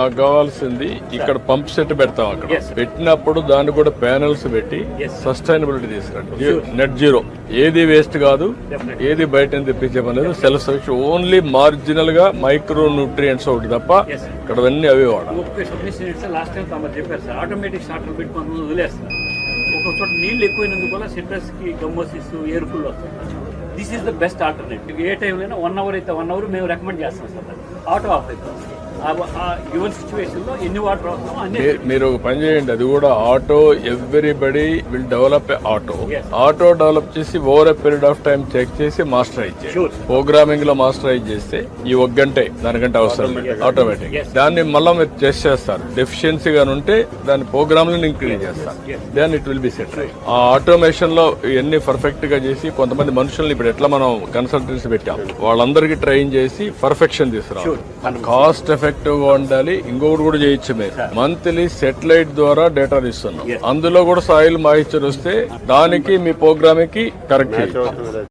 నాకు కావాల్సింది ఇక్కడ పంప్ సెట్ పెడతాం అక్కడ. పెట్టినప్పుడు దాన్ని కూడా ప్యానల్స్ పెట్టి. సస్టైనబిలిటీ తీసుకురండి. నెట్ జీరో ఏది వేస్ట్ కాదు. ఏది బయట తెప్పించే పని లేదు. సెల్ఫ్ సఫిషియెంట్ ఓన్లీ మార్జినల్గా మైక్రో న్యూట్రియంట్స్ ఒకటి తప్ప. ఇక్కడ అన్ని అవే వాడాలి వదిలేస్తారు ఒక చోట నీళ్ళు ఎక్కువైనందుకు వల్ల సిట్రస్కి గమ్మోసిస్ ఫుల్ వస్తాయి this is the best alternative ఏ టైంలో వన్ అవర్ అయితే వన్ అవర్ మేము రికమెండ్ చేస్తాం సార్ ఆటో ఆఫ్ అవుతుంది మీరు ఒక పని చేయండి అది కూడా auto everybody will develop auto. Auto develop చేసి over a period of time check చేసి మాస్టరైజ్ Sure. ప్రోగ్రామింగ్లో మాస్టరైజ్ చేస్తే ఈ ఒక గంటే దానికంటే అవసరం ఆటోమేటిక్. దాన్ని మళ్ళీ మీరు టెస్ట్ చేస్తారు. డెఫిషియన్సీ గాని ఉంటే దాని ప్రోగ్రామ్లో ఇంక్రీజ్ చేస్తారు. Yes. Then it will be set ఆ ఆటోమేషన్లో ఇవన్నీ పర్ఫెక్ట్గా చేసి కొంతమంది మనుషుల్ని ఇప్పుడు ఎట్లా మనం కన్సల్టెన్సీ పెట్టాం? వాళ్ళందరికీ ట్రైన్ చేసి పర్ఫెక్షన్ తీసుకురావాలి. కాస్ట్ ఎఫెక్టివ్ గా ఉండాలి. ఇంకొకటి కూడా చేయొచ్చు మీరు. మంత్లీ సెటిలైట్ ద్వారా డేటా తీస్తున్నాం Yes. అందులో కూడా సాయిల్ మాయిశ్చర్ వస్తే దానికి మీ ప్రోగ్రామ్కి కరెక్ట్